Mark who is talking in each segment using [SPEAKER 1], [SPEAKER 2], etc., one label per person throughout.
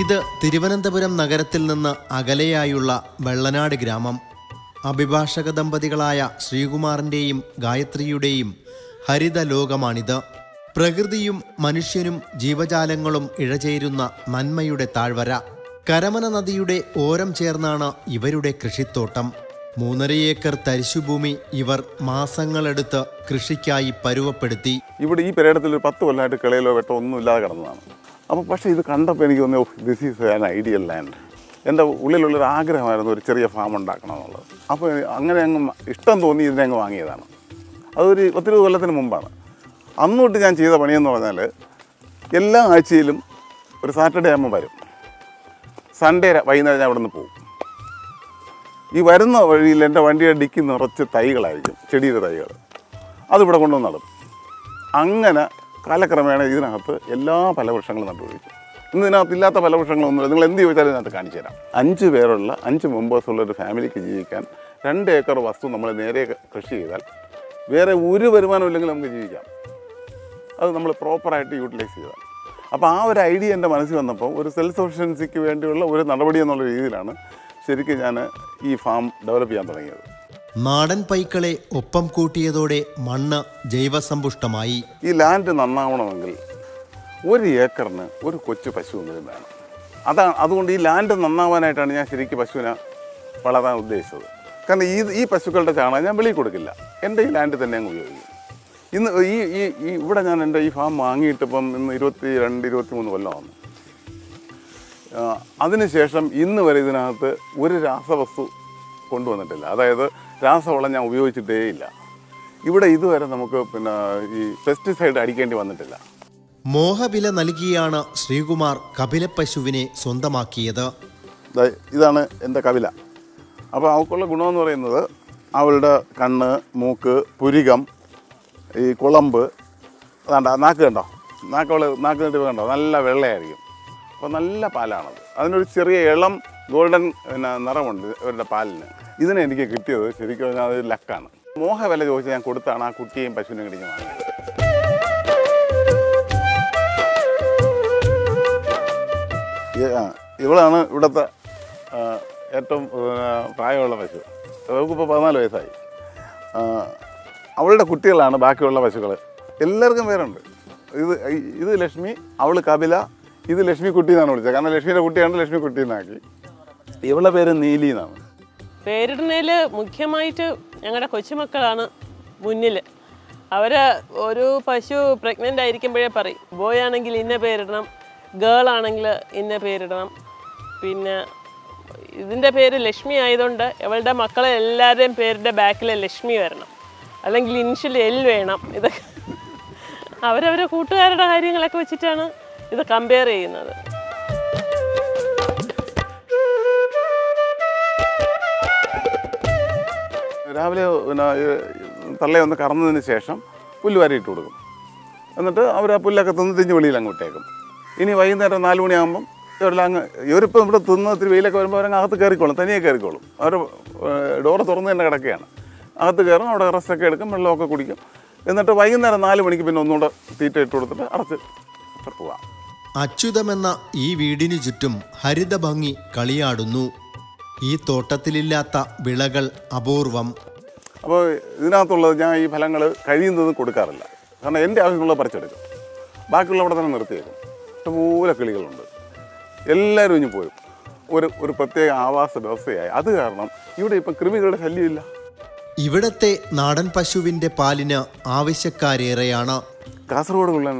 [SPEAKER 1] ഇത് തിരുവനന്തപുരം നഗരത്തിൽ നിന്ന് അകലെയായുള്ള വെള്ളനാട് ഗ്രാമം. അഭിഭാഷക ദമ്പതികളായ ശ്രീകുമാറിന്റെയും ഗായത്രിയുടെയും ഹരിത ലോകമാണിത് പ്രകൃതിയും മനുഷ്യനും ജീവജാലങ്ങളും ഇഴചേരുന്ന നന്മയുടെ താഴ്വര. കരമന നദിയുടെ ഓരം ചേർന്നാണ് ഇവരുടെ കൃഷിത്തോട്ടം. മൂന്നര ഏക്കർ തരിശുഭൂമി ഇവർ മാസങ്ങളെടുത്ത് കൃഷിക്കായി പരുവപ്പെടുത്തി.
[SPEAKER 2] ഇവിടെ ഈ പെരേടത്തിൽ ഒരു പത്ത് കൊല്ലമായിട്ട് കിളയിലോ വെട്ടോ ഒന്നും ഇല്ലാതെ കിടന്നതാണ്. അപ്പോൾ പക്ഷേ ഇത് കണ്ടപ്പോൾ എനിക്ക് തോന്നി this is an ideal land എന്റെ ഉള്ളിലുള്ളൊരു ആഗ്രഹമായിരുന്നു ഒരു ചെറിയ ഫാം ഉണ്ടാക്കണം എന്നുള്ളത് അപ്പോൾ അങ്ങനെ അങ്ങ് ഇഷ്ടം തോന്നി ഇതിനെ അങ്ങ് വാങ്ങിയതാണ്. അതൊരു ഒത്തിരി കൊല്ലത്തിന് മുമ്പാണ്. അന്നോട്ട് ഞാൻ ചെയ്ത പണിയെന്ന് പറഞ്ഞാൽ എല്ലാ ആഴ്ചയിലും ഒരു സാറ്റർഡേ ആകുമ്പോൾ വരും. സൺഡേ വൈകുന്നേരം ഞാൻ അവിടെ നിന്ന് പോകും. ഈ വരുന്ന വഴിയിൽ എന്റെ വണ്ടിയുടെ ഡിക്കി നിറച്ച് തൈകളായിരിക്കും ചെടിയുടെ തൈകൾ അതിവിടെ കൊണ്ടുവന്ന് നടും. അങ്ങനെ കാലക്രമേണ ഇതിനകത്ത് എല്ലാ ഫലവൃക്ഷങ്ങളും നട്ടുപിടിക്കും. ഇന്ന് ഇതിനകത്ത് ഇല്ലാത്ത ഫലവൃക്ഷങ്ങളൊന്നുമില്ല. നിങ്ങൾ എന്ത് ചോദിച്ചാലും ഇതിനകത്ത് കാണിച്ചു തരാം. അഞ്ച് പേരുള്ള അഞ്ച് മെമ്പേഴ്സുള്ള ഒരു ഫാമിലിക്ക് ജീവിക്കാൻ രണ്ട് ഏക്കർ വസ്തു നമ്മൾ നേരെ കൃഷി ചെയ്താൽ വേറെ ഒരു വരുമാനം ഇല്ലെങ്കിൽ നമുക്ക് ജീവിക്കാം. അത് നമ്മൾ പ്രോപ്പറായിട്ട് യൂട്ടിലൈസ് ചെയ്താൽ. അപ്പോൾ ആ ഒരു ഐഡിയ എന്റെ മനസ്സിൽ വന്നപ്പോൾ ഒരു സെൽഫ് സഫിഷ്യൻസിക്ക് വേണ്ടിയുള്ള ഒരു നടപടി എന്നുള്ള രീതിയിലാണ് ശരിക്കും ഞാൻ ഈ ഫാം ഡെവലപ്പ് ചെയ്യാൻ തുടങ്ങിയത്.
[SPEAKER 1] നാടൻ പൈക്കളെ ഒപ്പം കൂട്ടിയതോടെ മണ്ണ് ജൈവസമ്പുഷ്ടമായി.
[SPEAKER 2] ഈ ലാൻഡ് നന്നാവണമെങ്കിൽ ഒരു ഏക്കറിന് ഒരു കൊച്ചു പശുവെങ്കിലും വേണം. അതാണ് അതുകൊണ്ട് ഈ ലാൻഡ് നന്നാവാനായിട്ടാണ് ഞാൻ ശരിക്കും പശുവിനെ വളരാൻ ഉദ്ദേശിച്ചത്. കാരണം ഈ ഈ പശുക്കളുടെ ചാണകം ഞാൻ വെളിയിൽ കൊടുക്കില്ല. എന്റെ ഈ ലാൻഡ് തന്നെ അങ്ങ് ഉപയോഗിക്കും. ഇന്ന് ഈ ഈ ഇവിടെ ഞാൻ എന്റെ ഈ ഫാം വാങ്ങിയിട്ടിപ്പം ഇന്ന് ഇരുപത്തി രണ്ട് ഇരുപത്തി മൂന്ന് കൊല്ലമാണ് അതിനുശേഷം ഇന്ന് വരെ ഇതിനകത്ത് ഒരു രാസവസ്തു കൊണ്ടുവന്നിട്ടില്ല. അതായത് രാസവളം ഞാൻ ഉപയോഗിച്ചിട്ടേ ഇല്ല. ഇവിടെ ഇതുവരെ നമുക്ക് പിന്നെ ഈ പെസ്റ്റിസൈഡ് അടിക്കേണ്ടി വന്നിട്ടില്ല.
[SPEAKER 1] മോഹവില നൽകിയാണ് ശ്രീകുമാർ കപിലപ്പശുവിനെ സ്വന്തമാക്കിയത്.
[SPEAKER 2] ഇതാണ് എന്റെ കവില അപ്പോൾ അവൾക്കുള്ള ഗുണമെന്ന് പറയുന്നത് അവളുടെ കണ്ണ് മൂക്ക് പുരികം ഈ കുളമ്പ് അതാണ്ട നാക്ക് കണ്ടോ? നാക്ക് അവൾ നാക്ക് നീട്ടി കണ്ടോ? നല്ല വെള്ളയായിരിക്കും. അപ്പോൾ നല്ല പാലാണത്. അതിനൊരു ചെറിയ ഇളം ഗോൾഡൻ പിന്നെ നിറമുണ്ട് ഇവരുടെ പാലിന്. ഇതിന് എനിക്ക് കിട്ടിയത് ശരിക്കും പറഞ്ഞാൽ അത് ലക്കാണ്. മോഹ വില ചോദിച്ച് ഞാൻ കൊടുത്താണ് ആ കുട്ടിയെയും പശുവിനെയും കിടിഞ്ഞ് വാങ്ങിയത്. ഇവളാണ് ഇവിടുത്തെ ഏറ്റവും പ്രായമുള്ള പശു. അവൾക്കിപ്പോൾ പതിനാല് വയസ്സായി. അവളുടെ കുട്ടികളാണ് ബാക്കിയുള്ള പശുക്കൾ എല്ലാവർക്കും പേരുണ്ട്. ഇത് ഇത് ലക്ഷ്മി അവൾ കപില ഇത് ലക്ഷ്മി കുട്ടി എന്നാണ് വിളിച്ചത്. കാരണം ലക്ഷ്മിയുടെ കുട്ടിയാണ് ലക്ഷ്മി കുട്ടി എന്നാക്കി. ഇവളുടെ പേര് നീലി എന്നാണ്.
[SPEAKER 3] പേരിടുന്നതിൽ മുഖ്യമായിട്ട് ഞങ്ങളുടെ കൊച്ചുമക്കളാണ് മുന്നിൽ അവർ ഒരു പശു പ്രഗ്നന്റ് ആയിരിക്കുമ്പോഴേ പറയും ബോയ് ആണെങ്കിൽ ഇന്ന പേരിടണം ഗേൾ ആണെങ്കിൽ ഇന്ന പേരിടണം. പിന്നെ ഇതിന്റെ പേര് ലക്ഷ്മി ആയതുകൊണ്ട് ഇവളുടെ മക്കളെ എല്ലാവരുടെയും പേരുടെ ബാക്കിൽ ലക്ഷ്മി വരണം. അല്ലെങ്കിൽ ഇനിഷ്യൽ എൽ വേണം. ഇതൊക്കെ അവരവരെ കൂട്ടുകാരുടെ കാര്യങ്ങളൊക്കെ വെച്ചിട്ടാണ് ഇത് കമ്പയർ ചെയ്യുന്നത്.
[SPEAKER 2] രാവിലെ പിന്നെ തള്ളയൊന്ന് കറന്നതിന് ശേഷം പുല്ല് വാരിയിട്ട് കൊടുക്കും. എന്നിട്ട് അവർ ആ പുല്ലൊക്കെ തിന്ന് തിഞ്ഞ് വെളിയിൽ അങ്ങ് വിട്ടേക്കും. ഇനി വൈകുന്നേരം നാല് മണിയാകുമ്പം ഇവരെല്ലാം അങ്ങ് ഇവരിപ്പോൾ ഇവിടെ തിന്ന് ഇത്തിരി വെയിലൊക്കെ വരുമ്പോൾ അവരങ്ങ് അകത്ത് കയറിക്കോളും തനിയെ കയറിക്കോളും. അവർ ഡോറ് തുറന്ന് തന്നെ കിടക്കുകയാണ്. അകത്ത് കയറും അവിടെ റെസ്റ്റൊക്കെ എടുക്കും വെള്ളമൊക്കെ കുടിക്കും. എന്നിട്ട് വൈകുന്നേരം നാല് മണിക്ക് പിന്നെ ഒന്നുകൂടെ തീറ്റ ഇട്ട് കൊടുത്തിട്ട് അടച്ച് പോവാം.
[SPEAKER 1] അച്യുതമെന്ന ഈ വീടിനു ചുറ്റും ഹരിതഭംഗി കളിയാടുന്നു. ഈ തോട്ടത്തിലില്ലാത്ത വിളകൾ അപൂർവം.
[SPEAKER 2] അപ്പോൾ ഇതിനകത്തുള്ളത് ഞാൻ ഈ ഫലങ്ങൾ കഴിയുന്നതും കൊടുക്കാറില്ല. കാരണം എന്റെ ആവശ്യമുള്ളത് പറിച്ചെടുക്കും. ബാക്കിയുള്ള അവിടെ തന്നെ നിർത്തിയേക്കും. ഇഷ്ടംപോലെ കിളികളുണ്ട്. എല്ലാവരും ഇനി പോരും. ഒരു ഒരു പ്രത്യേക ആവാസ വ്യവസ്ഥയായി. അത് കാരണം ഇവിടെ ഇപ്പം കൃമികളുടെ ശല്യമില്ല.
[SPEAKER 1] ഇവിടത്തെ നാടൻ പശുവിന്റെ പാലിന് ആവശ്യക്കാരേറെയാണ്.
[SPEAKER 2] കാസർഗോഡ് ഉള്ള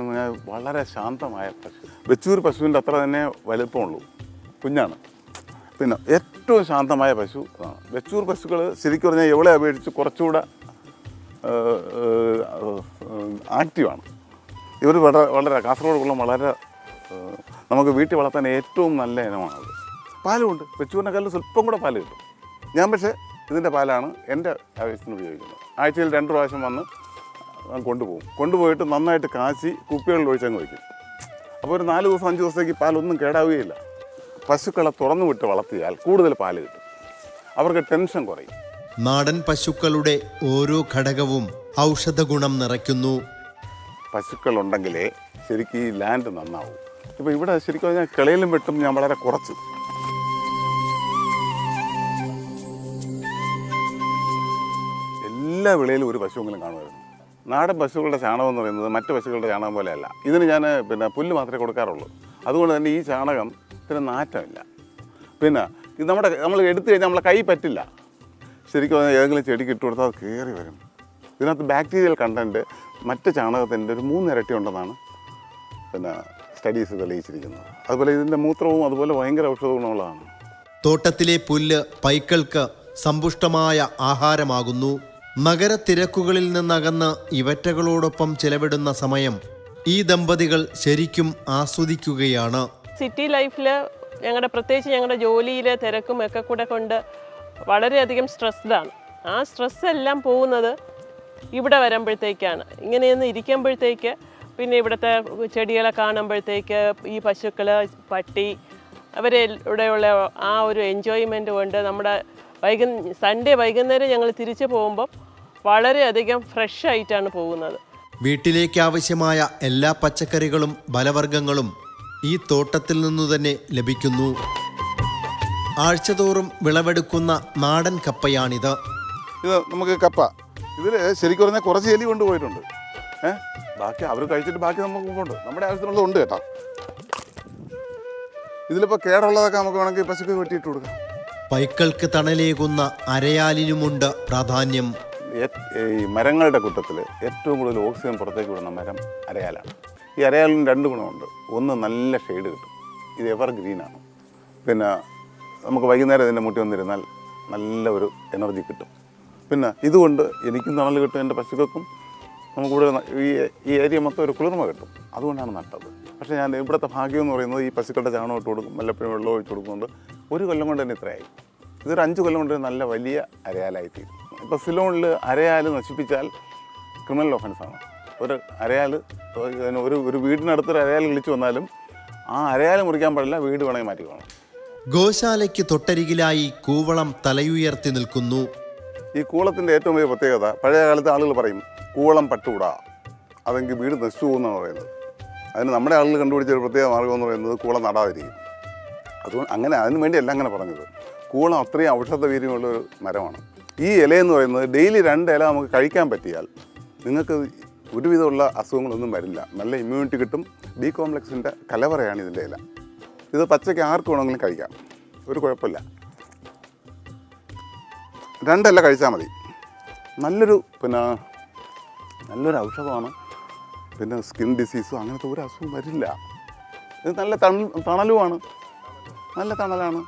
[SPEAKER 2] വളരെ ശാന്തമായ പശു. വെച്ചൂർ പശുവിന്റെ അത്ര തന്നെ വലുപ്പമുള്ളൂ. കുഞ്ഞാണ്. പിന്നെ ഏറ്റവും ശാന്തമായ പശു വെച്ചൂർ പശുക്കൾ ശരിക്കും പറഞ്ഞാൽ എവിടെ അപേക്ഷിച്ച് കുറച്ചുകൂടെ ആക്റ്റീവാണ്. ഇവർ വളരെ വളരെ കാസർഗോഡ് വളരെ നമുക്ക് വീട്ടിൽ വളർത്താൻ ഏറ്റവും നല്ല ഇനമാണത്. പാലുമുണ്ട് വെച്ചൂരിനെക്കാളും സ്വല്പം കൂടെ പാൽ കിട്ടും. ഞാൻ പക്ഷേ ഇതിന്റെ പാലാണ് എന്റെ ആവശ്യത്തിന് ഉപയോഗിക്കുന്നത്. ആഴ്ചയിൽ രണ്ട് പ്രാവശ്യം വന്ന് കൊണ്ടുപോകും. കൊണ്ടുപോയിട്ട് നന്നായിട്ട് കാച്ചി കുപ്പികളിൽ ഒഴിച്ചങ്ങ് വയ്ക്കും. അപ്പോൾ ഒരു നാല് ദിവസം അഞ്ച് ദിവസത്തേക്ക് പാലൊന്നും കേടാവുകയില്ല. പശുക്കളെ തുറന്നു വിട്ട് വളർത്തിയാൽ കൂടുതൽ പാൽ കിട്ടും. അവർക്ക് ടെൻഷൻ കുറയും.
[SPEAKER 1] നാടൻ പശുക്കളുടെ ഓരോ ഘടകവും ഔഷധ ഗുണം നിറയ്ക്കുന്നു.
[SPEAKER 2] പശുക്കളുണ്ടെങ്കിലേ ശരിക്കും ഈ ലാൻഡ് നന്നാവും. ഇപ്പോൾ ഇവിടെ ശരിക്കും പറഞ്ഞാൽ കിളയിലും വെട്ടും ഞാൻ വളരെ കുറച്ച്. എല്ലാ വിളയിലും ഒരു പശുവെങ്കിലും കാണുമായിരുന്നു. നാടൻ പശുക്കളുടെ ചാണകം എന്ന് പറയുന്നത് മറ്റു പശുക്കളുടെ ചാണകം പോലെയല്ല. ഇതിന് ഞാൻ പിന്നെ പുല്ല് മാത്രമേ കൊടുക്കാറുള്ളൂ. അതുകൊണ്ട് തന്നെ ഈ ചാണകം ഇതിന് നാറ്റമില്ല. പിന്നെ ഇത് നമ്മുടെ നമ്മൾ എടുത്തു കഴിഞ്ഞാൽ നമ്മളെ കൈ പറ്റില്ല. ശരിക്കും ഏതെങ്കിലും ചെടി ഇട്ട് കൊടുത്താൽ അത് കയറി വരും. ഇതിനകത്ത് ബാക്ടീരിയൽ കണ്ടന്റ് മറ്റ് ചാണകത്തിന്റെ ഒരു മൂന്നിരട്ടി ഉണ്ടെന്നാണ് പിന്നെ സ്റ്റഡീസ് തെളിയിച്ചിരിക്കുന്നത്. അതുപോലെ ഇതിന്റെ മൂത്രവും അതുപോലെ ഭയങ്കര ഔഷധ ഗുണമുള്ളതാണ്.
[SPEAKER 1] തോട്ടത്തിലെ പുല്ല് പൈക്കൾക്ക് സമ്പുഷ്ടമായ ആഹാരമാകുന്നു. നഗരത്തിരക്കുകളിൽ നിന്നകന്ന് ഇവറ്റകളോടൊപ്പം ചെലവിടുന്ന സമയം ഈ ദമ്പതികൾ ശരിക്കും ആസ്വദിക്കുകയാണ്.
[SPEAKER 3] സിറ്റി ലൈഫിൽ ഞങ്ങളുടെ പ്രത്യേകിച്ച് ഞങ്ങളുടെ ജോലിയിലെ തിരക്കും ഒക്കെ കൂടെ കൊണ്ട് വളരെയധികം സ്ട്രെസ്ഡാണ്. ആ സ്ട്രെസ് എല്ലാം പോകുന്നത് ഇവിടെ വരുമ്പോഴത്തേക്കാണ്. ഇങ്ങനെയൊന്ന് ഇരിക്കുമ്പോഴത്തേക്ക് പിന്നെ ഇവിടുത്തെ ചെടികളെ കാണുമ്പോഴത്തേക്ക് ഈ പശുക്കൾ പട്ടി അവരെ ഇവിടെയുള്ള ആ ഒരു എൻജോയ്മെന്റ് കൊണ്ട് നമ്മുടെ വൈകു സൺഡേ വൈകുന്നേരം ഞങ്ങൾ തിരിച്ചു പോകുമ്പോൾ വളരെയധികം ഫ്രഷ് ആയിട്ടാണ് പോകുന്നത്.
[SPEAKER 1] വീട്ടിലേക്ക് ആവശ്യമായ എല്ലാ പച്ചക്കറികളും ബലവർഗങ്ങളും ഈ തോട്ടത്തിൽ നിന്നു തന്നെ ലഭിക്കുന്നു. ആഴ്ചതോറും വിളവെടുക്കുന്ന നാടൻ കപ്പയാണിത്.
[SPEAKER 2] ഇത് നമുക്ക് കപ്പ. ഇതിൽ ശരിക്കും പറഞ്ഞാൽ കുറച്ച് എലി കൊണ്ടുപോയിട്ടുണ്ട് ഏ? ബാക്കി അവർ കഴിച്ചിട്ട് ബാക്കി നമുക്ക് ഉണ്ട് നമ്മുടെ ആവശ്യത്തിനുള്ളത് ഉണ്ട് കേട്ടോ. ഇതിലിപ്പോൾ കേടുള്ളതൊക്കെ നമുക്ക് വേണമെങ്കിൽ പശുക്ക് വെട്ടിയിട്ട് കൊടുക്കാം.
[SPEAKER 1] പൈക്കൾക്ക് തണലേകുന്ന അരയാലിനുമുണ്ട് പ്രാധാന്യം.
[SPEAKER 2] ഈ മരങ്ങളുടെ കൂട്ടത്തിൽ ഏറ്റവും കൂടുതൽ ഓക്സിജൻ പുറത്തേക്ക് വിടുന്ന മരം അരയാലാണ്. ഈ അരയാലിന് രണ്ട് ഗുണമുണ്ട്. ഒന്ന് നല്ല ഷെയ്ഡ് കിട്ടും. ഇത് എവർ ഗ്രീനാണ് പിന്നെ നമുക്ക് വൈകുന്നേരം ഇതിന്റെ മുട്ടി വന്നിരുന്നാൽ നല്ല ഒരു എനർജി കിട്ടും. പിന്നെ ഇതുകൊണ്ട് എനിക്കും തണൽ കിട്ടും എന്റെ പശുക്കൾക്കും. നമുക്കിവിടെ ഈ ഈ ഏരിയ മൊത്തം ഒരു കുളിർമ കിട്ടും. അതുകൊണ്ടാണ് നട്ടത്. പക്ഷേ ഞാൻ ഇവിടുത്തെ ഭാഗ്യം എന്ന് പറയുന്നത് ഈ പശുക്കളുടെ ചാണകം ഇട്ട് കൊടുക്കും വല്ലപ്പോഴും വെള്ളം ഒഴിച്ച് കൊടുക്കുന്നുണ്ട്. ഒരു കൊല്ലം കൊണ്ട് തന്നെ ഇത്രയായി. ഇതൊരു അഞ്ച് കൊല്ലം കൊണ്ട് നല്ല വലിയ അരയാലായി തീരും. ഇപ്പോൾ സിലോണിൽ അരയാൽ നശിപ്പിച്ചാൽ ക്രിമിനൽ ഒഫൻസാണ് ഒരു അരയാൽ ഒരു ഒരു വീടിനടുത്തൊരു അരയാൽ വിളിച്ചു വന്നാലും ആ അരയാൽ മുറിക്കാൻ പാടില്ല വീട് വേണമെങ്കിൽ മാറ്റിക്കോണം
[SPEAKER 1] ഗോശാലയ്ക്ക് തൊട്ടരികിലായി കൂവളം തലയുയർത്തി നിൽക്കുന്നു.
[SPEAKER 2] ഈ കൂളത്തിന്റെ ഏറ്റവും വലിയ പ്രത്യേകത പഴയ കാലത്ത് ആളുകൾ പറയും കൂവളം പട്ടുകൂടാ അതെങ്കിൽ വീട് നശിച്ചു പോകുന്നതാണ് പറയുന്നത്. അതിന് നമ്മുടെ ആളുകൾ കണ്ടുപിടിച്ച ഒരു പ്രത്യേക മാർഗം എന്ന് പറയുന്നത് കൂളം നടാതിരിക്കും. അതുകൊണ്ട് അങ്ങനെ അതിന് വേണ്ടിയല്ല അങ്ങനെ പറഞ്ഞത്. കൂളം അത്രയും ഔഷധ വീര്യമുള്ള ഒരു മരമാണ്. ഈ ഇലയെന്ന് പറയുന്നത് ഡെയിലി രണ്ട് ഇല നമുക്ക് കഴിക്കാൻ പറ്റിയാൽ നിങ്ങൾക്ക് ഒരുവിധമുള്ള അസുഖങ്ങളൊന്നും വരില്ല. നല്ല ഇമ്മ്യൂണിറ്റി കിട്ടും. ബി കോംപ്ലക്സിന്റെ കലവറയാണ് ഇതിന്റെ ഇല. ഇത് പച്ചയ്ക്ക് ആർക്ക് വേണമെങ്കിലും കഴിക്കാം. ഒരു കുഴപ്പമില്ല. രണ്ടല്ല കഴിച്ചാൽ മതി. നല്ലൊരു പിന്നെ നല്ലൊരു ഔഷധമാണ്. പിന്നെ സ്കിൻ ഡിസീസും അങ്ങനത്തെ ഒരു അസുഖം വരില്ല. ഇത് നല്ല തണൽ തണലുമാണ്. നല്ല തണലാണ്.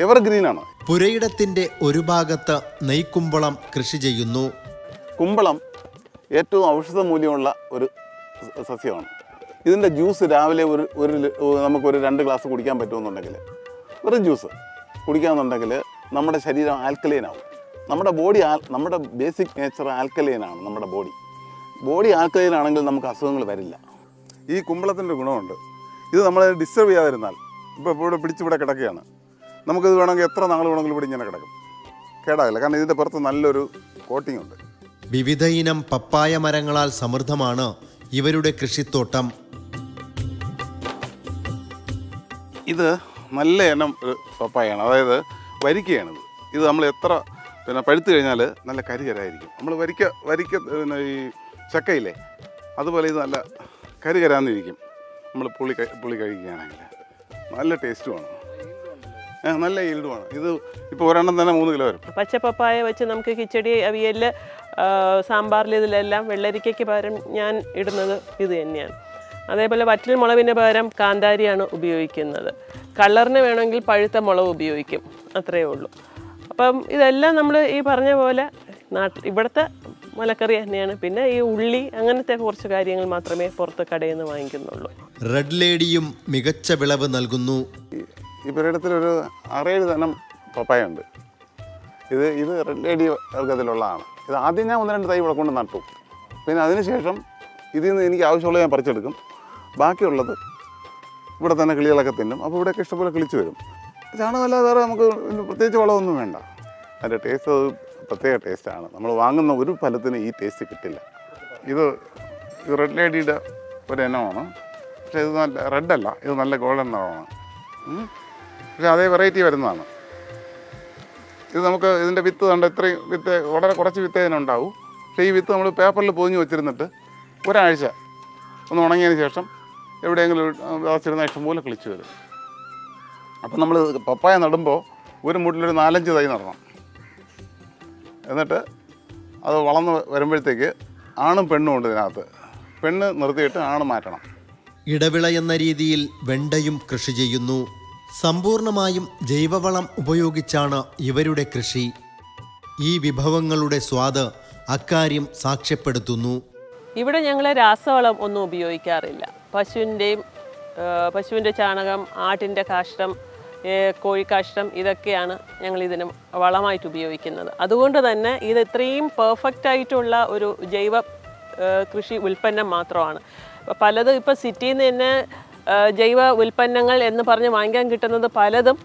[SPEAKER 2] എവർഗ്രീനാണ്
[SPEAKER 1] പുരയിടത്തിന്റെ ഒരു ഭാഗത്ത് നെയ്ക്കുമ്പളം കൃഷി ചെയ്യുന്നു.
[SPEAKER 2] കുമ്പളം ഏറ്റവും ഔഷധ മൂല്യമുള്ള ഒരു സസ്യമാണ്. ഇതിന്റെ ജ്യൂസ് രാവിലെ ഒരു ഒരു നമുക്കൊരു രണ്ട് ഗ്ലാസ് കുടിക്കാൻ പറ്റുമെന്നുണ്ടെങ്കിൽ വെറും ജ്യൂസ് കുടിക്കാമെന്നുണ്ടെങ്കിൽ നമ്മുടെ ശരീരം ആൽക്കലൈൻ ആവും നമ്മുടെ ബോഡി നമ്മുടെ ബേസിക് നേച്ചർ ആൽക്കലൈനാണ് നമ്മുടെ ബോഡി. ബോഡി ആൽക്കലൈൻ ആണെങ്കിൽ നമുക്ക് അസുഖങ്ങൾ വരില്ല. ഈ കുമ്പളത്തിന്റെ ഗുണമുണ്ട്. ഇത് നമ്മളെ ഡിസ്റ്റർബ് ചെയ്യാതിരുന്നാൽ ഇപ്പോൾ ഇവിടെ പിടിച്ചിവിടെ കിടക്കുകയാണ്. നമുക്കിത് വേണമെങ്കിൽ എത്ര നാൾ വേണമെങ്കിലും ഇവിടെ ഇങ്ങനെ കിടക്കും. കേടാകില്ല കാരണം ഇതിന്റെ പുറത്ത് നല്ലൊരു കോട്ടിംഗ് ഉണ്ട്.
[SPEAKER 1] വിവിധ ഇനം പപ്പായ മരങ്ങളാൽ സമൃദ്ധമാണ് ഇവരുടെ കൃഷിത്തോട്ടം.
[SPEAKER 2] ഇത് നല്ല ഇനം ഒരു പപ്പായാണ്. അതായത് വരിക്കയാണിത് ഇത്. നമ്മൾ എത്ര പിന്നെ പഴുത്തു കഴിഞ്ഞാൽ നല്ല കരികരായിരിക്കും. നമ്മൾ വരിക്ക വരിക്ക പിന്നെ ഈ ചക്കയില്ലേ അതുപോലെ ഇത് നല്ല കരികരാന്നിരിക്കും. നമ്മൾ പുളി പുളി കഴിക്കുകയാണെങ്കിൽ. നല്ല ടേസ്റ്റുമാണ്. നല്ല ഈൽഡുമാണ്. ഇത് ഇപ്പോൾ ഒരെണ്ണം തന്നെ മൂന്ന് കിലോ വരും.
[SPEAKER 3] പച്ചപ്പപ്പായ വെച്ച് നമുക്ക് കിച്ചടി അവിയലിൽ സാമ്പാറിൽ ഇതിലെല്ലാം വെള്ളരിക്കയ്ക്ക് പകരം ഞാൻ ഇടുന്നത് ഇത് തന്നെയാണ്. അതേപോലെ വറ്റൽ മുളകിന് പകരം കാന്താരിയാണ് ഉപയോഗിക്കുന്നത്. കളറിന് വേണമെങ്കിൽ പഴുത്ത മുളക് ഉപയോഗിക്കും. അത്രയേ ഉള്ളൂ. അപ്പം ഇതെല്ലാം നമ്മൾ ഈ പറഞ്ഞ പോലെ നാട്ടിൽ ഇവിടുത്തെ മലക്കറി തന്നെയാണ്. പിന്നെ ഈ ഉള്ളി അങ്ങനത്തെ കുറച്ച് കാര്യങ്ങൾ മാത്രമേ പുറത്ത് കടയിൽ നിന്ന് വാങ്ങിക്കുന്നുള്ളൂ.
[SPEAKER 1] റെഡ് ലേഡിയും മികച്ച വിളവ് നൽകുന്നു.
[SPEAKER 2] ഈ- ഈ പുരയിടത്തിലൊരു ആറേഴ് തരം പപ്പായ ഉണ്ട് ഇത് ഇത് റെഡ് ലേഡി വർഗത്തിലുള്ളതാണ്. ഇത് ആദ്യം ഞാൻ ഒന്ന് രണ്ട് തൈ ഇവിടെ കൊണ്ട് നട്ടു. പിന്നെ അതിനുശേഷം ഇതിൽ നിന്ന് എനിക്ക് ആവശ്യമുള്ളത് ഞാൻ പറിച്ചെടുക്കും. ബാക്കിയുള്ളത് ഇവിടെ തന്നെ കിളികളൊക്കെ തിന്നും. അപ്പോൾ ഇവിടെയൊക്കെ ഇഷ്ടപോലെ കിളിച്ച് വരും. ചാണകമല്ലാതെ വേറെ നമുക്ക് പ്രത്യേകിച്ച് വളമൊന്നും വേണ്ട. അതിന്റെ ടേസ്റ്റ് അത് പ്രത്യേക ടേസ്റ്റാണ് നമ്മൾ വാങ്ങുന്ന ഒരു ഫലത്തിന് ഈ ടേസ്റ്റ് കിട്ടില്ല. ഇത് ഇത് റെഡ് ലേഡിയുടെ ഒരു ഇനമാണ്. പക്ഷേ ഇത് നല്ല റെഡ് അല്ല. ഇത് നല്ല ഗോൾഡൻ നിറമാണ്. പക്ഷേ അതേ വെറൈറ്റി വരുന്നതാണ്. ഇത് നമുക്ക് ഇതിന്റെ വിത്ത് കണ്ട്? ഇത്രയും വിത്ത് വളരെ കുറച്ച് വിത്ത് ഇതിനുണ്ടാവും പക്ഷേ ഈ വിത്ത് നമ്മൾ പേപ്പറിൽ പൊതിഞ്ഞ് വെച്ചിരുന്നിട്ട് ഒരാഴ്ച ഒന്ന് ഉണങ്ങിയതിന് ശേഷം എവിടെയെങ്കിലും വിതച്ചിരുന്ന ഇഷ്ടം പോലെ കിളിച്ച് വരും. അപ്പം നമ്മൾ പപ്പായ നടുമ്പോൾ ഒരു മുട്ടിലൊരു നാലഞ്ച് തൈ നടണം. എന്നിട്ട് അത് വളർന്ന് വരുമ്പോഴത്തേക്ക് ആണും പെണ്ണും ഉണ്ട് ഇതിനകത്ത്. പെണ്ണ് നിർത്തിയിട്ട് ആണ് മാറ്റണം.
[SPEAKER 1] ഇടവിള എന്ന രീതിയിൽ വെണ്ടയും കൃഷി ചെയ്യുന്നു സമ്പൂർണമായും ജൈവവളം ഉപയോഗിച്ചാണ് ഇവരുടെ കൃഷി. ഈ വിഭവങ്ങളുടെ സ്വാദ് അക്കാര്യം സാക്ഷ്യപ്പെടുത്തുന്നു.
[SPEAKER 3] ഇവിടെ ഞങ്ങൾ രാസവളം ഒന്നും ഉപയോഗിക്കാറില്ല. പശുവിന്റെയും പശുവിന്റെ ചാണകം ആട്ടിന്റെ കാഷ്ടം കോഴിക്കാഷ്ടം ഇതൊക്കെയാണ് ഞങ്ങൾ ഇതിന് വളമായിട്ട് ഉപയോഗിക്കുന്നത്. അതുകൊണ്ട് തന്നെ ഇത് ഇത്രയും പെർഫെക്റ്റ് ആയിട്ടുള്ള ഒരു ജൈവ കൃഷി ഉൽപ്പന്നം മാത്രമാണ്. പലതും ഇപ്പോൾ സിറ്റിയിൽ നിന്ന് തന്നെ ജൈവ ഉൽപ്പന്നങ്ങൾ എന്ന് പറഞ്ഞ് വാങ്ങിക്കാൻ കിട്ടുന്നത് പലതും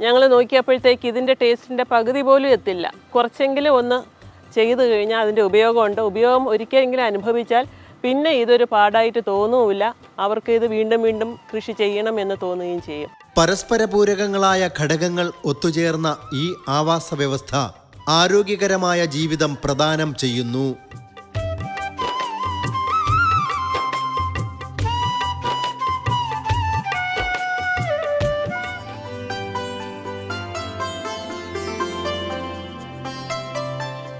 [SPEAKER 3] ഞങ്ങൾ നോക്കിയപ്പോഴത്തേക്ക് ഇതിന്റെ ടേസ്റ്റിന്റെ പകുതി പോലും എത്തില്ല. കുറച്ചെങ്കിലും ഒന്ന് ചെയ്തു കഴിഞ്ഞാൽ അതിന്റെ ഉപയോഗമുണ്ട്. ഉപയോഗം ഒരിക്കലെങ്കിലും അനുഭവിച്ചാൽ പിന്നെ ഇതൊരു പാടായിട്ട് തോന്നുമില്ല അവർക്ക് ഇത് വീണ്ടും വീണ്ടും കൃഷി ചെയ്യണം എന്ന് തോന്നുകയും ചെയ്യും.
[SPEAKER 1] പരസ്പര പൂരകങ്ങളായ ഘടകങ്ങൾ ഒത്തുചേർന്ന ഈ ആവാസ വ്യവസ്ഥ ആരോഗ്യകരമായ ജീവിതം പ്രദാനം ചെയ്യുന്നു.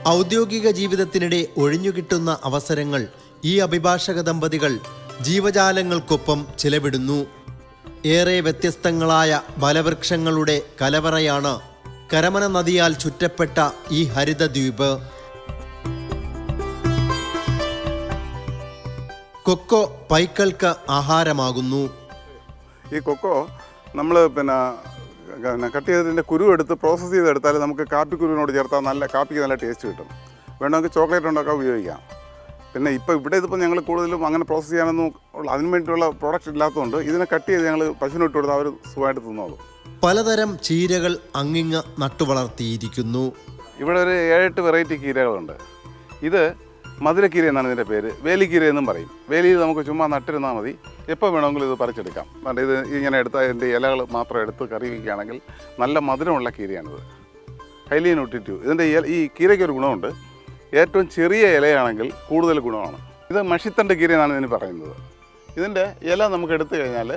[SPEAKER 1] ഔദ്യോഗിക ജീവിതത്തിനിടെ ഒഴിഞ്ഞുകിട്ടുന്ന അവസരങ്ങൾ ഈ അഭിഭാഷക ദമ്പതികൾ ജീവജാലങ്ങൾക്കൊപ്പം ചിലവിടുന്നു. ഏറെ വ്യത്യസ്തങ്ങളായ ബലവൃക്ഷങ്ങളുടെ കലവറയാണ് കരമന നദിയാൽ ചുറ്റപ്പെട്ട ഈ ഹരിതദ്വീപ്. കൊക്കോ പൈക്കൾക്ക് ആഹാരമാകുന്നു.
[SPEAKER 2] ഈ കൊക്കോ നമ്മൾ പിന്നെ കട്ട് ചെയ്തതിന്റെ കുരു എടുത്ത് പ്രോസസ്സ് ചെയ്തെടുത്താൽ നമുക്ക് കാപ്പി കുരുവിനോട് ചേർത്താൽ നല്ല കാപ്പിക്ക് നല്ല ടേസ്റ്റ് കിട്ടും. വേണമെങ്കിൽ ചോക്ലേറ്റ് ഉണ്ടാക്കാൻ ഉപയോഗിക്കാം. പിന്നെ ഇപ്പോൾ ഇവിടെ ഇതിപ്പോൾ ഞങ്ങൾ കൂടുതലും അങ്ങനെ പ്രോസസ്സ് ചെയ്യാനൊന്നും ഉള്ള അതിന് വേണ്ടിയിട്ടുള്ള പ്രോഡക്റ്റ് ഇല്ലാത്തതുകൊണ്ട് ഇതിനെ കട്ട് ചെയ്ത് ഞങ്ങൾ പശുവിനോട്ട് കൊടുത്താൽ അവർ സുഖമായിട്ട് തിന്നോളും.
[SPEAKER 1] പലതരം ചീരകൾ അങ്ങിങ്ങ് നട്ടുവളർത്തിയിരിക്കുന്നു.
[SPEAKER 2] ഇവിടെ ഒരു ഏഴെട്ട് വെറൈറ്റി ചീരകളുണ്ട്. ഇത് മധുരക്കീര എന്നാണ് ഇതിന്റെ പേര്. വേലിക്കീര എന്നും പറയും. വേലിയിൽ നമുക്ക് ചുമ്മാ നട്ടിരുന്നാൽ മതി. എപ്പോൾ വേണമെങ്കിലും ഇത് പറിച്ചെടുക്കാം. കാരണം ഇത് ഇങ്ങനെ എടുത്ത ഇതിന്റെ ഇലകൾ മാത്രം എടുത്ത് കറി വയ്ക്കുകയാണെങ്കിൽ നല്ല മധുരമുള്ള കീരയാണിത്. ഹൈലി ന്യൂട്രിറ്റീവ് ഇതിന്റെ ഈ കീരയ്ക്ക് ഒരു ഗുണമുണ്ട്. ഏറ്റവും ചെറിയ ഇലയാണെങ്കിൽ കൂടുതൽ ഗുണമാണ്. ഇത് മഷിത്തണ്ട് കീര എന്നാണ് ഇതിന് പറയുന്നത്. ഇതിന്റെ ഇല നമുക്ക് എടുത്തു കഴിഞ്ഞാൽ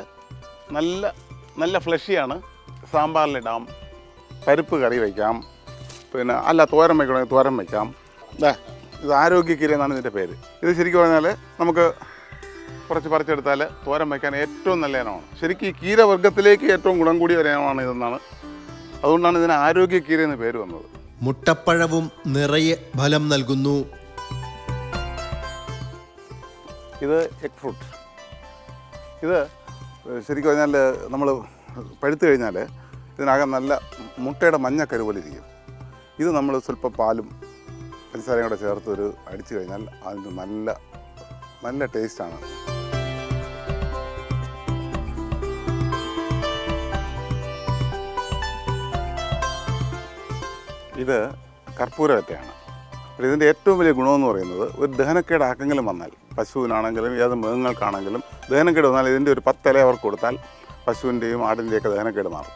[SPEAKER 2] നല്ല നല്ല ഫ്ലഷിയാണ്. സാമ്പാറിലിടാം പരിപ്പ് കറി വയ്ക്കാം. പിന്നെ അല്ല തോരൻ വയ്ക്കണമെങ്കിൽ തോരൻ വയ്ക്കാം. ദേ ഇത് ആരോഗ്യക്കീര എന്നാണ് ഇതിന്റെ പേര്. ഇത് ശരിക്കും പറഞ്ഞാൽ നമുക്ക് കുറച്ച് പറിച്ചെടുത്താൽ തോരൻ വയ്ക്കാൻ ഏറ്റവും നല്ല ഇനമാണ്. ശരിക്കും ഈ കീരവർഗത്തിലേക്ക് ഏറ്റവും ഗുണം കൂടിയ ഒരു ഇനമാണ് ഇതെന്നാണ്. അതുകൊണ്ടാണ് ഇതിന് ആരോഗ്യക്കീര എന്ന് പേര് വന്നത്.
[SPEAKER 1] മുട്ടപ്പഴവും നിറയെ ഫലം നൽകുന്നു.
[SPEAKER 2] ഇത് എഗ് ഫ്രൂട്ട് ഇത് ശരിക്കും പറഞ്ഞാൽ നമ്മൾ പഴുത്തു കഴിഞ്ഞാൽ ഇതിനകം നല്ല മുട്ടയുടെ മഞ്ഞ കരുവലിരിക്കും. ഇത് നമ്മൾ സ്വല്പം പാലും പഞ്ചസാരയും കൂടെ ചേർത്ത് ഒരു അടിച്ചു കഴിഞ്ഞാൽ അതിന് നല്ല നല്ല ടേസ്റ്റാണ് ഇത് കർപ്പൂരവറ്റയാണ്. ഇതിന്റെ ഏറ്റവും വലിയ ഗുണമെന്ന് പറയുന്നത് ഒരു ദഹനക്കേട് ആക്കെങ്കിലും വന്നാൽ പശുവിനാണെങ്കിലും ഏത് മൃഗങ്ങൾക്കാണെങ്കിലും ദഹനക്കേട് വന്നാൽ ഇതിന്റെ ഒരു പത്തില അവർക്ക് കൊടുത്താൽ പശുവിന്റെയും ആടിന്റെയൊക്കെ ദഹനക്കേട് മാറും.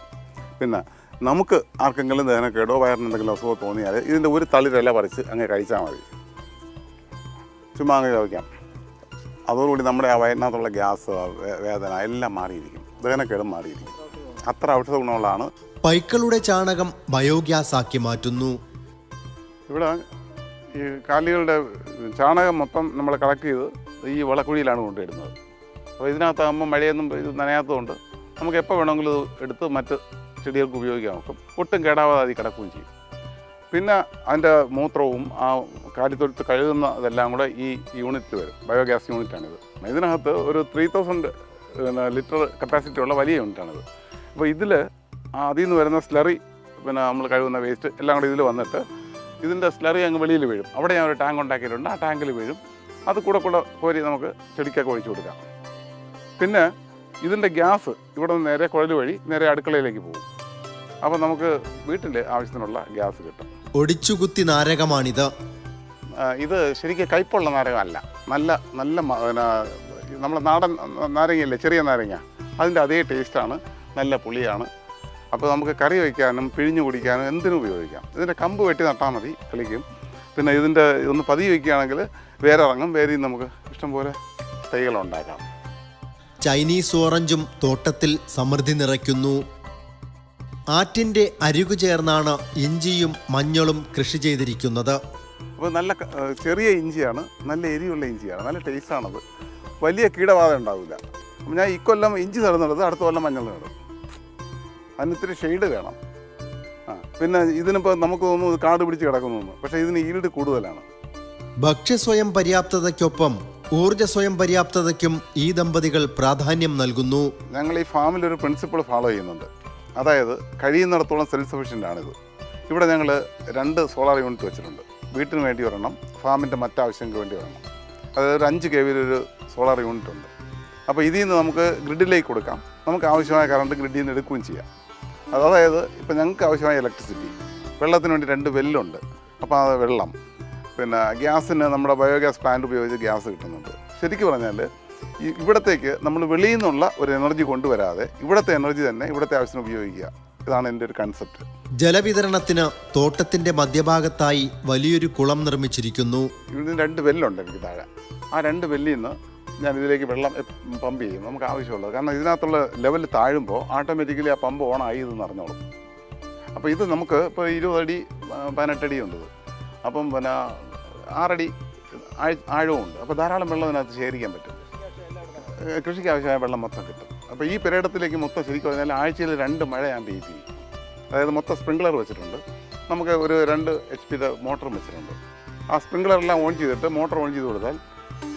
[SPEAKER 2] പിന്നെ നമുക്ക് ആർക്കെങ്കിലും ദഹനക്കേടോ വയറിന് എന്തെങ്കിലും അസുഖമോ തോന്നിയാൽ ഇതിന്റെ ഒരു തളിരല പറിച്ച് അങ്ങ് കഴിച്ചാൽ മതി. ചുമ്മാ അങ്ങ് ചോദിക്കാം. അതോടുകൂടി നമ്മുടെ ആ വയറിനകത്തുള്ള ഗ്യാസ് വേദന എല്ലാം മാറിയിരിക്കും. ദഹനക്കേടും മാറിയിരിക്കും. അത്ര ഔഷധ ഗുണമുള്ളതാണ്.
[SPEAKER 1] പൈക്കളുടെ ചാണകം ബയോഗ്യാസ് ആക്കി മാറ്റുന്നു.
[SPEAKER 2] ഇവിടെ ഈ കാലികളുടെ ചാണകം മൊത്തം നമ്മൾ കളക്ട് ചെയ്ത് ഈ വളക്കുഴിയിലാണ് കൊണ്ടുവരുന്നത്. അപ്പോൾ ഇതിനകത്താകുമ്പോൾ മഴയൊന്നും ഇത് നനയാത്തതുകൊണ്ട് നമുക്ക് എപ്പോൾ വേണമെങ്കിലും എടുത്ത് മറ്റ് ചെടികൾക്ക് ഉപയോഗിക്കാൻ നോക്കും ഒട്ടും കേടാവാതെ കിടക്കുകയും ചെയ്യും. പിന്നെ അതിന്റെ മൂത്രവും ആ കാലിത്തൊഴുത്ത് കഴുകുന്ന ഇതെല്ലാം കൂടെ ഈ യൂണിറ്റ് വരും. ബയോഗ്യാസ് യൂണിറ്റാണിത്. ഇതിനകത്ത് ഒരു ത്രീ തൗസൻഡ് ലിറ്റർ കപ്പാസിറ്റി ഉള്ള വലിയ യൂണിറ്റാണിത്. അപ്പോൾ ഇതിൽ അതിൽ നിന്ന് വരുന്ന സ്ലറി പിന്നെ നമ്മൾ കഴുകുന്ന വേസ്റ്റ് എല്ലാം കൂടെ ഇതിൽ വന്നിട്ട് ഇതിന്റെ സ്ലറി അങ്ങ് വെളിയിൽ വീഴും. അവിടെ ഞാൻ ഒരു ടാങ്ക് ഉണ്ടാക്കിയിട്ടുണ്ട്. ആ ടാങ്കിൽ വീഴും. അത് കൂടെ കൂടെ കോരി നമുക്ക് ചെടിക്കൊക്കെ ഒഴിച്ചു കൊടുക്കാം. പിന്നെ ഇതിന്റെ ഗ്യാസ് ഇവിടെ നിന്ന് നേരെ കുഴൽ വഴി നേരെ അടുക്കളയിലേക്ക് പോകും. അപ്പോൾ നമുക്ക് വീട്ടിൽ ആവശ്യത്തിനുള്ള ഗ്യാസ് കിട്ടും.
[SPEAKER 1] ഒടിച്ചുകുത്തി നാരകമാണിത്.
[SPEAKER 2] ഇത് ശരിക്കും കയ്പുള്ള നാരകമല്ല. നല്ല നല്ല നമ്മുടെ നാടൻ നാരങ്ങയല്ലേ ചെറിയ നാരങ്ങ. അതിന്റെ അതേ ടേസ്റ്റാണ് നല്ല പുളിയാണ്. അപ്പോൾ നമുക്ക് കറി വയ്ക്കാനും പിഴിഞ്ഞു കുടിക്കാനും എന്തിനും ഉപയോഗിക്കാം. ഇതിന്റെ കമ്പ് വെട്ടി നട്ടാൽ മതി കളിക്കും. പിന്നെ ഇതിന്റെ ഒന്ന് പതി വയ്ക്കുകയാണെങ്കിൽ വേറെ ഇറങ്ങും വേരെയും നമുക്ക് ഇഷ്ടംപോലെ തൈകളുണ്ടാക്കാം
[SPEAKER 1] ചൈനീസ് ഓറഞ്ചും തോട്ടത്തിൽ സമൃദ്ധി നിറയ്ക്കുന്നു. ആറ്റിന്റെ അരികു ചേർന്നാണ് ഇഞ്ചിയും മഞ്ഞളും കൃഷി ചെയ്തിരിക്കുന്നത്.
[SPEAKER 2] അപ്പോൾ നല്ല ചെറിയ ഇഞ്ചിയാണ് നല്ല എരിയുള്ള ഇഞ്ചിയാണ് നല്ല ടേസ്റ്റാണത്. വലിയ കീടബാധ ഉണ്ടാവില്ല. അപ്പം ഞാൻ ഇക്കൊല്ലം ഇഞ്ചി നടുന്നത് അടുത്ത കൊല്ലം മഞ്ഞൾ നടും അതിന് ഇത്തിരി ഷെയ്ഡ് വേണം. ആ പിന്നെ ഇതിനിപ്പോൾ നമുക്ക് തോന്നുന്നു കാട് പിടിച്ച് കിടക്കുന്നു. പക്ഷേ ഇതിന് ഈൽഡ് കൂടുതലാണ്.
[SPEAKER 1] ഭക്ഷ്യസ്വയം പര്യാപ്തതയ്ക്കൊപ്പം ഊർജ സ്വയം പര്യാപ്തതയ്ക്കും ഈ ദമ്പതികൾ പ്രാധാന്യം നൽകുന്നു.
[SPEAKER 2] ഞങ്ങൾ ഈ ഫാമിൽ ഒരു പ്രിൻസിപ്പിൾ ഫോളോ ചെയ്യുന്നുണ്ട്. അതായത് കഴിയുന്നിടത്തോളം സെൽഫ് സഫീഷ്യന്റ് ആണിത്. ഇവിടെ ഞങ്ങൾ രണ്ട് സോളാർ യൂണിറ്റ് വെച്ചിട്ടുണ്ട്. വീട്ടിന് വേണ്ടി ഒരെണ്ണം ഫാമിന്റെ മറ്റാവശ്യങ്ങൾക്ക് വേണ്ടി ഒരെണ്ണം. അതായത് ഒരു അഞ്ച് കെ വിയിലൊരു സോളാർ യൂണിറ്റ് ഉണ്ട്. അപ്പോൾ ഇതിൽ നിന്ന് നമുക്ക് ഗ്രിഡിലേക്ക് കൊടുക്കാം. നമുക്ക് ആവശ്യമായ കറണ്ട് ഗ്രിഡിൽ നിന്ന് എടുക്കുകയും ചെയ്യാം. അത് അതായത് ഇപ്പോൾ ഞങ്ങൾക്ക് ആവശ്യമായ ഇലക്ട്രിസിറ്റി വെള്ളത്തിന് വേണ്ടി രണ്ട് വെല്ലുണ്ട് അപ്പോൾ ആ വെള്ളം. പിന്നെ ഗ്യാസിന് നമ്മുടെ ബയോഗ്യാസ് പ്ലാന്റ് ഉപയോഗിച്ച് ഗ്യാസ് കിട്ടുന്നുണ്ട്. ശരിക്കും പറഞ്ഞാൽ ഈ ഇവിടത്തേക്ക് നമ്മൾ വെളിയിൽ നിന്നുള്ള ഒരു എനർജി കൊണ്ടുവരാതെ ഇവിടുത്തെ എനർജി തന്നെ ഇവിടുത്തെ ആവശ്യത്തിന് ഉപയോഗിക്കുക. ഇതാണ് എന്റെ ഒരു കൺസെപ്റ്റ്
[SPEAKER 1] ജലവിതരണത്തിന് തോട്ടത്തിന്റെ മധ്യഭാഗത്തായി വലിയൊരു കുളം നിർമ്മിച്ചിരിക്കുന്നു.
[SPEAKER 2] ഇതിന് രണ്ട് വെല്ലുണ്ട് എനിക്ക് താഴെ. ആ രണ്ട് വെല്ലിൽ നിന്ന് ഞാൻ ഇതിലേക്ക് വെള്ളം പമ്പ് ചെയ്യും നമുക്ക് ആവശ്യമുള്ളത്. കാരണം ഇതിനകത്തുള്ള ലെവൽ താഴുമ്പോൾ ഓട്ടോമാറ്റിക്കലി ആ പമ്പ് ഓൺ ആയി ഇത് അറിഞ്ഞോളും. അപ്പോൾ ഇത് നമുക്ക് ഇപ്പോൾ ഇരുപതടി പതിനെട്ടടി ഉണ്ട് അപ്പം പിന്നെ ആറടി ആഴ്- ആഴവും ഉണ്ട് അപ്പോൾ ധാരാളം വെള്ളം ഇതിനകത്ത് ശേഖരിക്കാൻ പറ്റും. കൃഷിക്ക് ആവശ്യമായ വെള്ളം മൊത്തം കിട്ടും. അപ്പോൾ ഈ പെരേടത്തിലേക്ക് മൊത്തം ശരിക്കും പറഞ്ഞാൽ ആഴ്ചയിൽ രണ്ട് മഴ ഞാൻ പെയ്തി അതായത് മൊത്തം സ്പ്രിംഗ്ലർ വെച്ചിട്ടുണ്ട്. നമുക്ക് ഒരു രണ്ട് എച്ച് പിയുടെ മോട്ടറും വെച്ചിട്ടുണ്ട്. ആ സ്പ്രിംഗ്ലറെല്ലാം ഓൺ ചെയ്തിട്ട് മോട്ടർ ഓൺ ചെയ്ത് കൊടുത്താൽ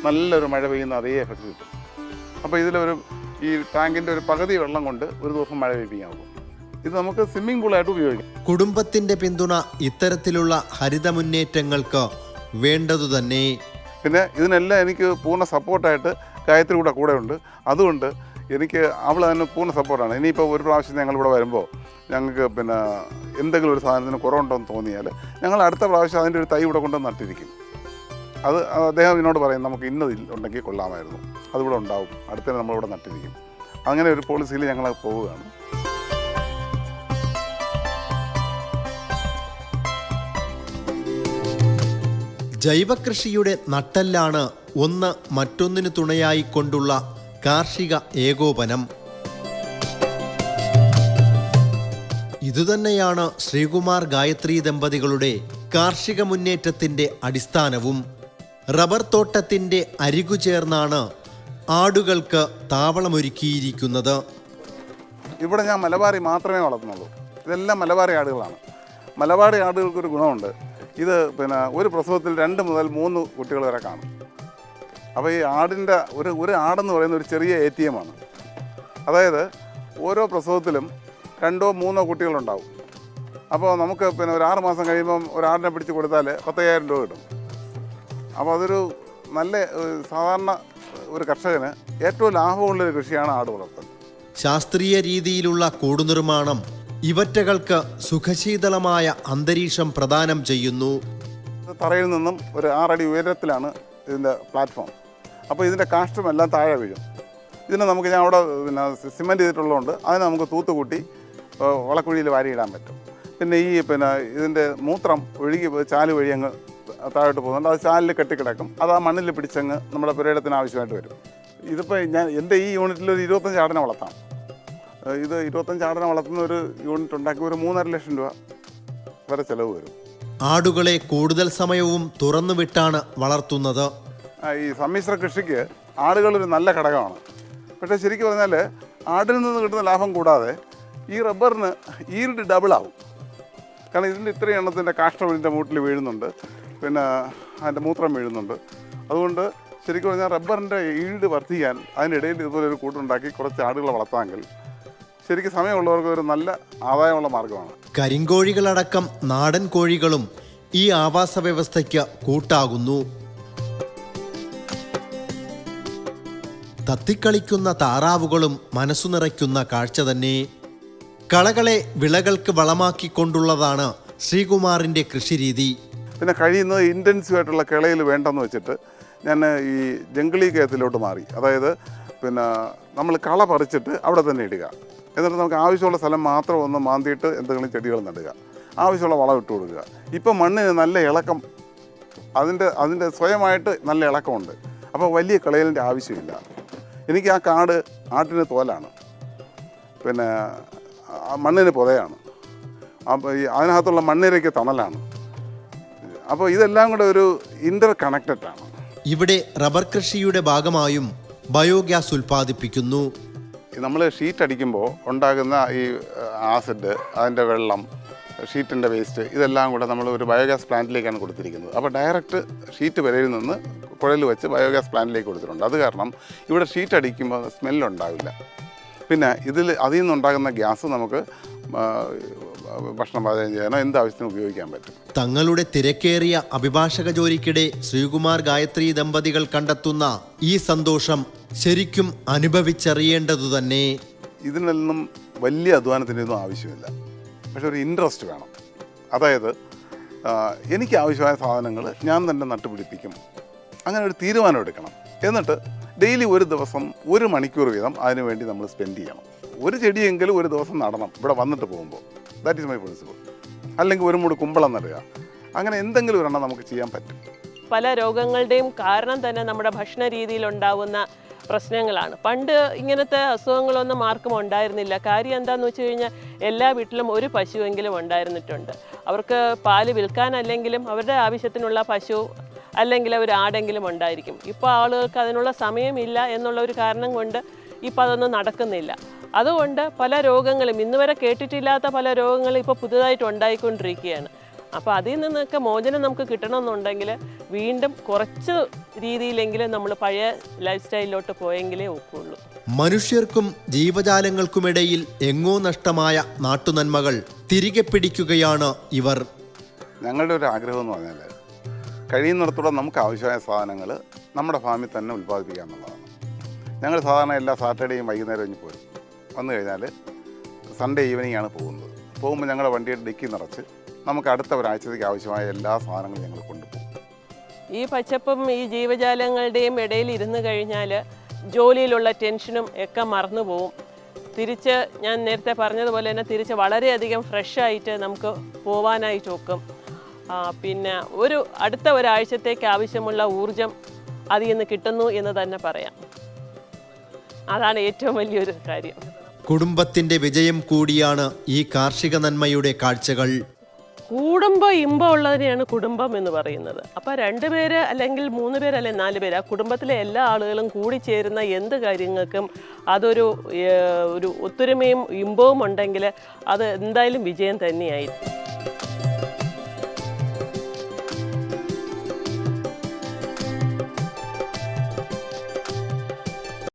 [SPEAKER 2] നല്ലൊരു മഴ പെയ്യുന്ന അതേ എഫക്റ്റ് കിട്ടും. അപ്പോൾ ഇതിലൊരു ഈ ടാങ്കിന്റെ ഒരു പകുതി വെള്ളം കൊണ്ട് ഒരു ദിവസം മഴ പെയ്യിപ്പിക്കാൻ പോകും ഇത് നമുക്ക് സ്വിമ്മിംഗ് പൂളായിട്ട് ഉപയോഗിക്കാം.
[SPEAKER 1] കുടുംബത്തിന്റെ പിന്തുണ ഇത്തരത്തിലുള്ള ഹരിത മുന്നേറ്റങ്ങൾക്ക് വേണ്ടതു തന്നെ
[SPEAKER 2] പിന്നെ ഇതിനെല്ലാം എനിക്ക് പൂർണ സപ്പോർട്ടായിട്ട് ഗായത്രി കൂടെ കൂടെ ഉണ്ട് അതുകൊണ്ട് എനിക്ക് അവൾ തന്നെ പൂർണ സപ്പോർട്ടാണ് ഇനിയിപ്പോൾ ഒരു പ്രാവശ്യം ഞങ്ങളിവിടെ വരുമ്പോൾ ഞങ്ങൾക്ക് പിന്നെ എന്തെങ്കിലും ഒരു സാധനത്തിന് കുറവുണ്ടോയെന്ന് തോന്നിയാൽ ഞങ്ങൾ അടുത്ത പ്രാവശ്യം അതിന്റെ ഒരു തൈ ഇവിടെ കൊണ്ട് നട്ടിരിക്കും. അത് അദ്ദേഹം എന്നോട് പറയും നമുക്ക് ഇന്നതിൽ ഉണ്ടെങ്കിൽ കൊള്ളാമായിരുന്നു. അതിവിടെ ഉണ്ടാവും. അടുത്തന്നെ നമ്മളിവിടെ നട്ടിരിക്കും. അങ്ങനെ ഒരു പോളിസിയിൽ ഞങ്ങൾ പോവുകയാണ്.
[SPEAKER 1] ജൈവകൃഷിയുടെ നട്ടെല്ലാണ് ഒന്ന് മറ്റൊന്നിനു തുണയായി കൊണ്ടുള്ള കാർഷിക ഏകോപനം. ഇതുതന്നെയാണ് ശ്രീകുമാർ ഗായത്രി ദമ്പതികളുടെ കാർഷിക മുന്നേറ്റത്തിന്റെ അടിസ്ഥാനവും. റബ്ബർ തോട്ടത്തിന്റെ അരികു ചേർന്നാണ് ആടുകൾക്ക് താവളമൊരുക്കിയിരിക്കുന്നത്.
[SPEAKER 2] ഇവിടെ ഞാൻ മലബാറി മാത്രമേ വളർത്തുന്നുള്ളൂ. ഇതെല്ലാം മലബാറി ആടുകളാണ്. മലബാറി ആടുകൾക്കൊരു ഗുണമുണ്ട്. ഇത് പിന്നെ ഒരു പ്രസവത്തിൽ രണ്ട് മുതൽ മൂന്ന് കുട്ടികൾ വരെ കാണും. അപ്പോൾ ഈ ആടിന്റെ ഒരു ഒരു ആടെന്ന് പറയുന്ന ഒരു ചെറിയ എ ടി എമ്മാണ് അതായത് ഓരോ പ്രസവത്തിലും രണ്ടോ മൂന്നോ കുട്ടികളുണ്ടാവും. അപ്പോൾ നമുക്ക് പിന്നെ ഒരു ആറ് മാസം കഴിയുമ്പം ഒരു ആടിനെ പിടിച്ച് കൊടുത്താൽ പത്തയ്യായിരം രൂപ കിട്ടും. അപ്പോൾ അതൊരു നല്ല സാധാരണ ഒരു കർഷകന് ഏറ്റവും ലാഭമുള്ളൊരു കൃഷിയാണ് ആട് വളർത്തൽ.
[SPEAKER 1] ശാസ്ത്രീയ രീതിയിലുള്ള കൂടുനിർമ്മാണം ഇവറ്റകൾക്ക് സുഖശീതളമായ അന്തരീക്ഷം പ്രദാനം ചെയ്യുന്നു.
[SPEAKER 2] തറയിൽ നിന്നും ഒരു ആറടി ഉയരത്തിലാണ് ഇതിന്റെ പ്ലാറ്റ്ഫോം അപ്പോൾ ഇതിന്റെ കാഷ്ടം എല്ലാം താഴെ വീഴും. ഇതിനെ നമുക്ക് ഞാൻ അവിടെ പിന്നെ സിമെന്റ് ചെയ്തിട്ടുള്ളതുകൊണ്ട് അതിനെ നമുക്ക് തൂത്തുകൂട്ടി വളക്കുഴിയിൽ വാരിയിടാൻ പറ്റും. പിന്നെ ഈ പിന്നെ ഇതിന്റെ മൂത്രം ഒഴുകി ചാൽ വഴി അങ്ങ് താഴോട്ട് പോകുന്നുണ്ട്. അത് ചാലിൽ കെട്ടിക്കിടക്കും. അത് ആ മണ്ണിൽ പിടിച്ചങ്ങ് നമ്മുടെ പുരയിടത്തിന് ആവശ്യമായിട്ട് വരും. ഇതിപ്പോൾ ഞാൻ എന്റെ ഈ യൂണിറ്റിൽ ഒരു ഇരുപത്തഞ്ച് ആടിനെ വളർത്താം. ഇത് ഇരുപത്തഞ്ച് ആടിനെ വളർത്തുന്ന ഒരു യൂണിറ്റ് ഉണ്ടാക്കി ഒരു മൂന്നര ലക്ഷം രൂപ വരെ ചിലവ് വരും.
[SPEAKER 1] ആടുകളെ കൂടുതൽ സമയവും തുറന്നു വിട്ടാണ്
[SPEAKER 2] വളർത്തുന്നത്. ഈ സമ്മിശ്ര കൃഷിക്ക് ആടുകൾ ഒരു നല്ല ഘടകമാണ്. പക്ഷേ ശരിക്കും പറഞ്ഞാൽ ആടിൽ നിന്ന് കിട്ടുന്ന ലാഭം കൂടാതെ ഈ റബ്ബറിന് ഈൽഡ് ഡബിൾ ആവും. കാരണം ഇതിന്റെ ഇത്രയും എണ്ണത്തിന്റെ കാഷ്ടം ഇതിന്റെ മൂട്ടിൽ വീഴുന്നുണ്ട്. പിന്നെ അതിന്റെ മൂത്രം വീഴുന്നുണ്ട്. അതുകൊണ്ട് ശരിക്കും പറഞ്ഞാൽ റബ്ബറിന്റെ ഈൽഡ് വർദ്ധിക്കാൻ അതിനിടയിൽ ഇതുപോലെ ഒരു കൂട്ടുണ്ടാക്കി കുറച്ച് ആടുകളെ വളർത്താമെങ്കിൽ ശരിക്കും സമയമുള്ളവർക്ക് ഒരു നല്ല ആദായമുള്ള മാർഗമാണ്
[SPEAKER 1] കരിങ്കോഴികളടക്കം നാടൻ കോഴികളും ഈ ആവാസ വ്യവസ്ഥയ്ക്ക് കൂട്ടാകുന്നു. തത്തിക്കളിക്കുന്ന താറാവുകളും മനസ്സു നിറയ്ക്കുന്ന കാഴ്ച തന്നെ. കളകളെ വിളകൾക്ക് വളമാക്കിക്കൊണ്ടുള്ളതാണ് ശ്രീകുമാറിന്റെ കൃഷിരീതി.
[SPEAKER 2] പിന്നെ കഴിയുന്നത് ഇന്റൻസീവ് ആയിട്ടുള്ള കിളയിൽ വേണ്ടെന്ന് വെച്ചിട്ട് ഞാൻ ഈ ജംഗിളി കേത്തിലോട്ട് മാറി. അതായത് പിന്നെ നമ്മൾ കള പറിച്ചിട്ട് അവിടെ തന്നെ ഇടുക. എന്നിട്ട് നമുക്ക് ആവശ്യമുള്ള സ്ഥലം മാത്രം ഒന്ന് മാന്തിയിട്ട് എന്തെങ്കിലും ചെടികൾ നടുക. ആവശ്യമുള്ള വളം ഇട്ട് കൊടുക്കുക. ഇപ്പം മണ്ണിന് നല്ല ഇളക്കം അതിന്റെ അതിന്റെ സ്വയമായിട്ട് നല്ല ഇളക്കമുണ്ട്. അപ്പോൾ വലിയ കളയലിന്റെ ആവശ്യമില്ല. എനിക്ക് ആ കാട് ആട്ടിന് തോലാണ്. പിന്നെ മണ്ണിന് പുതയാണ്. അപ്പോൾ ഈ അതിനകത്തുള്ള മണ്ണിരയ്ക്ക് തണലാണ്. അപ്പോൾ ഇതെല്ലാം കൂടെ ഒരു ഇന്റർ കണക്റ്റഡ് ആണ്.
[SPEAKER 1] ഇവിടെ റബ്ബർ കൃഷിയുടെ ഭാഗമായും ബയോഗ്യാസ് ഉൽപ്പാദിപ്പിക്കുന്നു.
[SPEAKER 2] നമ്മൾ ഷീറ്റ് അടിക്കുമ്പോൾ ഉണ്ടാകുന്ന ഈ ആസിഡ് അതിന്റെ വെള്ളം ഷീറ്റിന്റെ വേസ്റ്റ് ഇതെല്ലാം കൂടെ നമ്മൾ ഒരു ബയോഗ്യാസ് പ്ലാന്റിലേക്കാണ് കൊടുത്തിരിക്കുന്നത്. അപ്പോൾ ഡയറക്റ്റ് ഷീറ്റ് വരയിൽ നിന്ന് കുഴൽ വെച്ച് ബയോഗ്യാസ് പ്ലാന്റിലേക്ക് കൊടുത്തിട്ടുണ്ട്. അത് കാരണം ഇവിടെ ഷീറ്റ് അടിക്കുമ്പോൾ സ്മെല്ലുണ്ടാവില്ല പിന്നെ ഇതിൽ അതിൽ നിന്നുണ്ടാകുന്ന ഗ്യാസ് നമുക്ക് ഭക്ഷണം പാചകം ചെയ്യാനോ എന്ത് ആവശ്യത്തിനും ഉപയോഗിക്കാൻ പറ്റും.
[SPEAKER 1] തങ്ങളുടെ തിരക്കേറിയ അഭിഭാഷക ജോലിക്കിടെ ശ്രീകുമാർ ഗായത്രി ദമ്പതികൾ കണ്ടെത്തുന്ന ഈ സന്തോഷം ശരിക്കും അനുഭവിച്ചറിയേണ്ടതു തന്നെ.
[SPEAKER 2] ഇതിനൊന്നും വലിയ അധ്വാനത്തിന്റെ ഒന്നും ആവശ്യമില്ല. പക്ഷെ ഒരു ഇൻട്രസ്റ്റ് വേണം. അതായത് എനിക്ക് ആവശ്യമായ സാധനങ്ങൾ ഞാൻ തന്നെ നട്ടുപിടിപ്പിക്കും. അങ്ങനെ ഒരു തീരുമാനം എടുക്കണം. എന്നിട്ട് ഡെയിലി ഒരു ദിവസം ഒരു മണിക്കൂർ വീതം അതിനുവേണ്ടി നമ്മൾ സ്പെൻഡ് ചെയ്യണം. ഒരു ചെടിയെങ്കിലും ഒരു ദിവസം നടണം ഇവിടെ വന്നിട്ട് പോകുമ്പോൾ. ദാറ്റ് ഈസ് മൈ പ്രിൻസിപ്പിൾ അല്ലെങ്കിൽ ഒരു മൂട് കുമ്പളം നടുക. അങ്ങനെ എന്തെങ്കിലും ഒരെണ്ണം നമുക്ക് ചെയ്യാൻ പറ്റും.
[SPEAKER 3] പല രോഗങ്ങളുടെയും കാരണം തന്നെ നമ്മുടെ ഭക്ഷണ രീതിയിൽ ഉണ്ടാവുന്ന പ്രശ്നങ്ങളാണ്. പണ്ട് ഇങ്ങനത്തെ അസുഖങ്ങളൊന്നും ആർക്കും ഉണ്ടായിരുന്നില്ല. കാര്യം എന്താണെന്ന് വെച്ച് കഴിഞ്ഞാൽ എല്ലാ വീട്ടിലും ഒരു പശുവെങ്കിലും ഉണ്ടായിരുന്നിട്ടുണ്ട്. അവർക്ക് പാൽ വിൽക്കാനല്ലെങ്കിലും അവരുടെ ആവശ്യത്തിനുള്ള പശു അല്ലെങ്കിൽ ഒരു ആടെങ്കിലും ഉണ്ടായിരിക്കും. ഇപ്പോൾ ആളുകൾക്ക് അതിനുള്ള സമയമില്ല എന്നുള്ള ഒരു കാരണം കൊണ്ട് ഇപ്പം അതൊന്നും നടക്കുന്നില്ല. അതുകൊണ്ട് പല രോഗങ്ങളും ഇന്ന് വരെ കേട്ടിട്ടില്ലാത്ത പല രോഗങ്ങളും ഇപ്പോൾ പുതുതായിട്ട് ഉണ്ടായിക്കൊണ്ടിരിക്കുകയാണ്. അപ്പോൾ അതിൽ നിന്നൊക്കെ മോചനം നമുക്ക് കിട്ടണമെന്നുണ്ടെങ്കിൽ വീണ്ടും കുറച്ച് രീതിയിലെങ്കിലും നമ്മൾ പഴയ ലൈഫ് സ്റ്റൈലിലോട്ട് പോയെങ്കിലേ ഒക്കുള്ളൂ.
[SPEAKER 1] മനുഷ്യർക്കും ജീവജാലങ്ങൾക്കുമിടയിൽ എങ്ങോ നഷ്ടമായ നാട്ടുനന്മകൾ തിരികെ പിടിക്കുകയാണ് ഇവർ.
[SPEAKER 2] ഞങ്ങളുടെ ഒരു ആഗ്രഹം എന്ന് പറഞ്ഞാൽ കഴിയുന്നിടത്തോളം നമുക്ക് ആവശ്യമായ സാധനങ്ങൾ നമ്മുടെ ഫാമിൽ തന്നെ ഉൽപ്പാദിപ്പിക്കുക എന്നുള്ളതാണ്. ഞങ്ങൾ സാധാരണ എല്ലാ സാറ്റർഡേയും വൈകുന്നേരം കഴിഞ്ഞ് പോരും. വന്നു കഴിഞ്ഞാൽ സൺഡേ ഈവനിങ് ആണ് പോകുന്നത്. പോകുമ്പോൾ ഞങ്ങളുടെ വണ്ടിയുടെ ഡിക്കി നിറച്ച് നമുക്ക് അടുത്ത ഒരാഴ്ചത്തേക്ക് ആവശ്യമായ എല്ലാ സാധനങ്ങളും ഞങ്ങൾ കൊണ്ടുപോകും.
[SPEAKER 3] ഈ പച്ചപ്പും ഈ ജീവജാലങ്ങളുടെയും ഇടയിൽ ഇരുന്ന് കഴിഞ്ഞാൽ ജോലിയിലുള്ള ടെൻഷനും ഒക്കെ മറന്നു പോവും. തിരിച്ച് ഞാൻ നേരത്തെ പറഞ്ഞതുപോലെ തന്നെ തിരിച്ച് വളരെയധികം ഫ്രഷായിട്ട് നമുക്ക് പോവാനായിട്ട് ഒക്കും പിന്നെ ഒരു അടുത്ത ഒരാഴ്ചത്തേക്ക് ആവശ്യമുള്ള ഊർജം അതിൽ നിന്ന് കിട്ടുന്നു എന്ന് തന്നെ പറയാം. അതാണ് ഏറ്റവും വലിയൊരു കാര്യം.
[SPEAKER 1] കുടുംബത്തിന്റെ വിജയം കൂടിയാണ് ഈ കാർഷിക നന്മയുടെ കാഴ്ചകൾ.
[SPEAKER 3] കൂടുമ്പോൾ ഇമ്പം ഉള്ളതിനെയാണ് കുടുംബം എന്ന് പറയുന്നത്. അപ്പോൾ രണ്ട് പേര് അല്ലെങ്കിൽ മൂന്ന് പേര് അല്ലെങ്കിൽ നാല് പേര് ആ കുടുംബത്തിലെ എല്ലാ ആളുകളും കൂടി ചേരുന്ന എന്ത് കാര്യങ്ങൾക്കും അതൊരു ഒരു ഒത്തൊരുമയും ഇമ്പവും ഉണ്ടെങ്കിൽ അത് എന്തായാലും വിജയം തന്നെയായിരിക്കും.